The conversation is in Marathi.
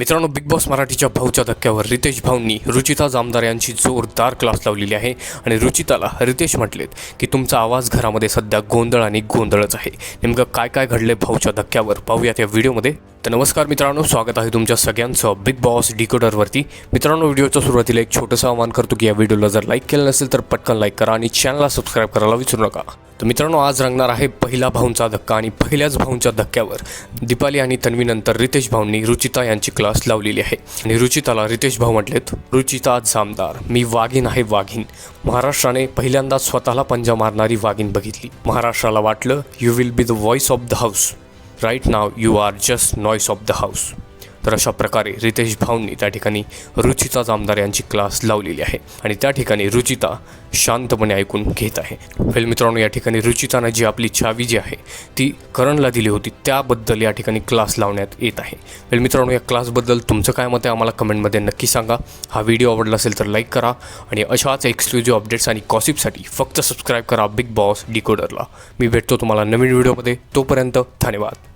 मित्रांनो बिग बॉस मराठीच्या भाऊच्या धक्क्यावर रितेश भाऊंनी रुचिता जामदार यांची जोरदार क्लास लावलेली आहे आणि रुचिताला रितेश म्हटलेत की तुमचा आवाज घरामध्ये सध्या गोंधळ आणि गोंधळच आहे. नेमकं काय काय घडले भाऊच्या धक्क्यावर? पाहूयात या व्हिडिओमध्ये. तर नमस्कार मित्रांनो स्वागत आहे तुमच्या सगळ्यांचं बिग बॉस डिकोडरवरती. मित्रांनो व्हिडिओच्या सुरुवातीला एक छोटंसं आवाहन करतो की या व्हिडिओला जर लाईक केलं नसेल तर पटकन लाईक करा आणि चॅनलला सबस्क्राईब करायला विसरू नका. तर मित्रांनो आज रंगणार आहे पहिला भाऊंचा धक्का आणि पहिल्याच भाऊंच्या धक्क्यावर दीपाली आणि तन्वीनंतर रितेश भाऊंनी रुचिता यांची क्लास लावलेली आहे. आणि रुचिताला रितेश भाऊ म्हटलेत रुचिता जामदार मी वाघीण आहे वाघीण. महाराष्ट्राने पहिल्यांदा स्वतःला पंजा मारणारी वाघीण बघितली. महाराष्ट्राला वाटलं you will be the voice of the house right now you are just noise of the house तर अशा प्रकारे रितेश भाऊंनी त्या ठिकाणी रुचिता जामदार यांची क्लास लावलेली आहे. आणि त्या ठिकाणी रुचिता शांतपणे ऐकून घेत आहे. वेल मित्रांनो या ठिकाणी रुचितानं जी आपली चावी जी आहे ती करणला दिली होती. त्याबद्दल या ठिकाणी क्लास लावण्यात येत आहे. वेल मित्रांनो या क्लासबद्दल तुमचं काय मत आहे? आम्हाला कमेंटमध्ये नक्की सांगा. हा व्हिडिओ आवडला असेल तर लाईक करा आणि अशाच एक्सक्लुझिव्ह अपडेट्स आणि कॉसिपसाठी फक्त सबस्क्राईब करा बिग बॉस डिकोडरला मी भेटतो तुम्हाला नवीन व्हिडिओमध्ये. तोपर्यंत धन्यवाद.